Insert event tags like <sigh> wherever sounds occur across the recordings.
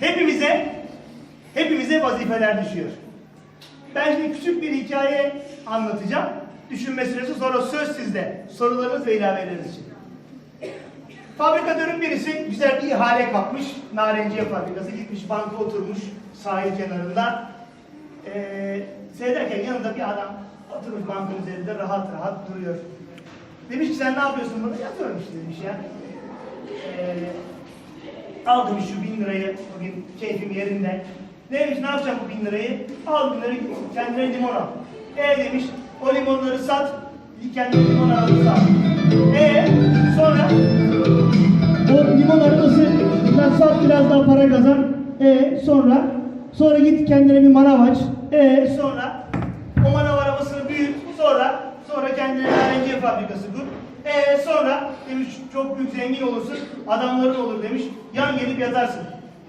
hepimize hepimize vazifeler düşüyor. Ben şimdi küçük bir hikaye anlatacağım. Düşünme süresi sonra söz sizde. Sorularınız ve ilaveleriniz için. Fabrikatörün birisi güzel bir ihale kapmış. Narenciye fabrikası gitmiş banka oturmuş sahil kenarında. Ee, seyrederken yanında bir adam oturmuş bankın üzerinde rahat rahat duruyor. Demiş ki sen ne yapıyorsun burada? Yatıyorum işte demiş ya. Ee, al demiş şu bin lirayı bugün keyfim yerinde. Demiş ne yapacağım bu bin lirayı? Al bin lirayı kendine limon al. E demiş o limonları sat kendine limon alıp sat. E sonra o limon arabası biraz sat biraz daha para kazan. E sonra sonra git kendine bir manav aç. E sonra o manav arabasını büyüt. Sonra sonra kendine fabrikası kur. E sonra demiş çok büyük zengin olursun. Adamların olur demiş. Yan gelip yatarsın.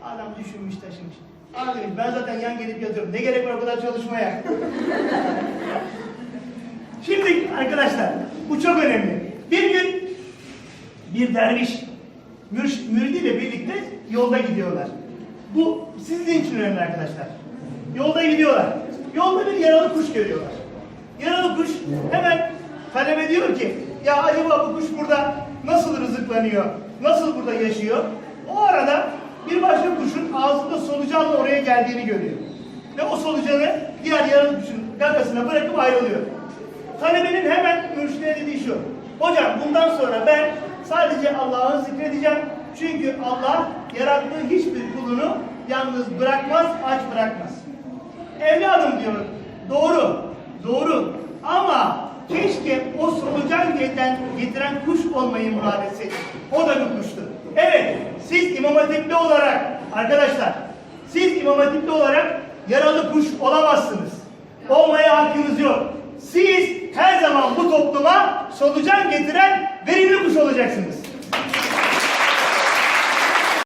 Adam düşünmüş taşımış. Abi ben zaten yan gelip yatıyorum. Ne gerek var o kadar çalışmaya? <laughs> Şimdi arkadaşlar bu çok önemli. Bir gün bir derviş mürş, müridiyle birlikte yolda gidiyorlar. Bu sizin için önemli arkadaşlar. Yolda gidiyorlar. Yolda bir yaralı kuş görüyorlar. Yaralı kuş hemen talebe diyor ki ya acaba bu kuş burada nasıl rızıklanıyor? Nasıl burada yaşıyor? O arada bir başka kuşun ağzında solucanla oraya geldiğini görüyor. Ve o solucanı diğer yaralı kuşun gagasına bırakıp ayrılıyor. Talebenin hemen mürşide dediği şu. Hocam bundan sonra ben sadece Allah'ı zikredeceğim. Çünkü Allah yarattığı hiçbir kulunu yalnız bırakmaz, aç bırakmaz. Evladım diyor. Doğru. Doğru. Ama keşke o solucan getiren, getiren kuş olmayı murad etseydik. O da bir kuştu. Evet. Siz İmam Hatipli olarak arkadaşlar siz İmam Hatipli olarak yaralı kuş olamazsınız. Olmaya hakkınız yok. Siz her zaman bu topluma solucan getiren olacaksınız.